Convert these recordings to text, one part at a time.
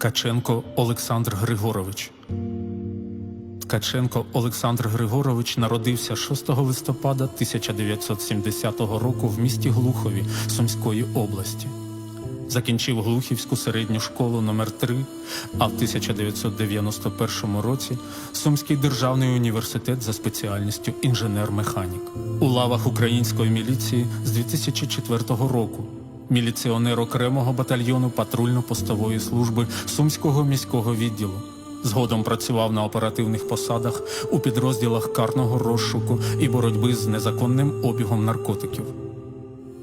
Ткаченко Олександр Григорович. Ткаченко Олександр Григорович народився 6 листопада 1970 року в місті Глухові Сумської області. Закінчив Глухівську середню школу номер 3 а в 1991 році Сумський державний університет за спеціальністю інженер-механік. У лавах української міліції з 2004 року міліціонер окремого батальйону патрульно-постової служби Сумського міського відділу. Згодом працював на оперативних посадах у підрозділах карного розшуку і боротьби з незаконним обігом наркотиків.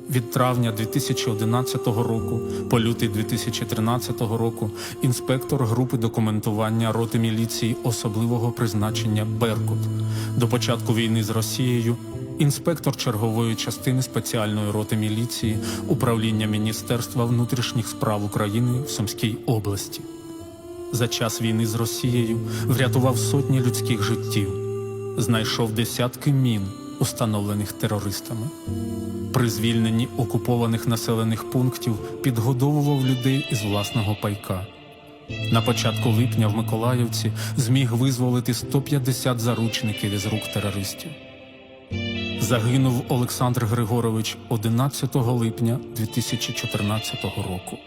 Від травня 2011 року по лютий 2013 року інспектор групи документування роти міліції особливого призначення Беркут. До початку війни з Росією інспектор чергової частини спеціальної роти міліції управління Міністерства внутрішніх справ України в Сумській області. За час війни з Росією врятував сотні людських життів, знайшов десятки мін, установлених терористами. При звільненні окупованих населених пунктів підгодовував людей із власного пайка. На початку липня в Миколаївці зміг визволити 150 заручників із рук терористів. Загинув Олександр Григорович 11 липня 2014 року.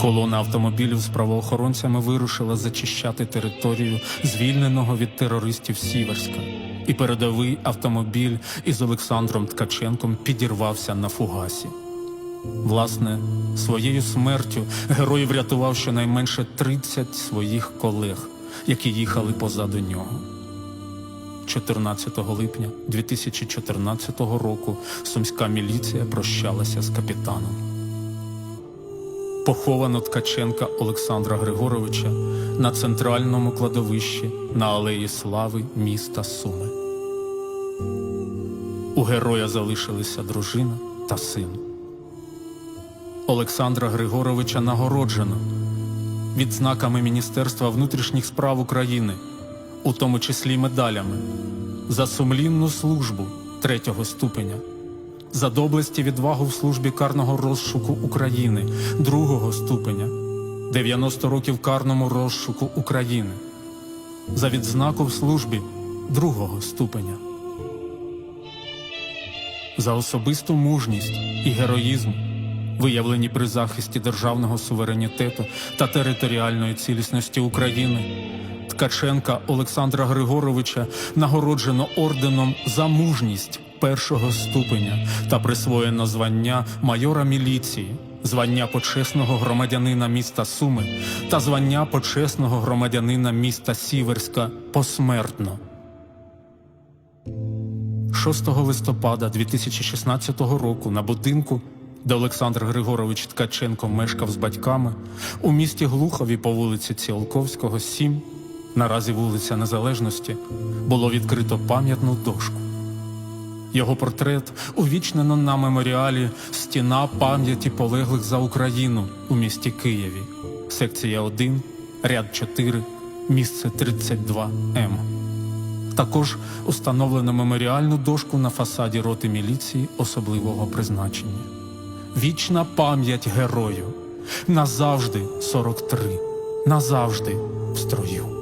Колона автомобілів з правоохоронцями вирушила зачищати територію звільненого від терористів Сіверська, і передовий автомобіль із Олександром Ткаченком підірвався на фугасі. Власне, своєю смертю герой врятував щонайменше 30 своїх колег, які їхали позаду нього. 14 липня 2014 року сумська міліція прощалася з капітаном. Поховано Ткаченка Олександра Григоровича на центральному кладовищі на Алеї Слави міста Суми. У героя залишилися дружина та син. Олександра Григоровича нагороджено відзнаками Міністерства внутрішніх справ України, у тому числі медалями, за сумлінну службу третього ступеня за доблесть і відвагу в службі карного розшуку України другого ступеня, 90 років карному розшуку України, за відзнаку в службі другого ступеня, за особисту мужність і героїзм, виявлені при захисті державного суверенітету та територіальної цілісності України. Ткаченка Олександра Григоровича нагороджено орденом за мужність першого ступеня та присвоєно звання майора міліції, звання почесного громадянина міста Суми та звання почесного громадянина міста Сіверська посмертно. 6 листопада 2016 року на будинку, де Олександр Григорович Ткаченко мешкав з батьками, у місті Глухові по вулиці Ціолковського, 7, наразі вулиця Незалежності, було відкрито пам'ятну дошку. Його портрет увічнено на меморіалі Стіна пам'яті полеглих за Україну у місті Києві, секція 1, ряд 4, місце 32 М. Також установлено меморіальну дошку на фасаді роти міліції особливого призначення. Вічна пам'ять герою. Назавжди 43. Назавжди в строю.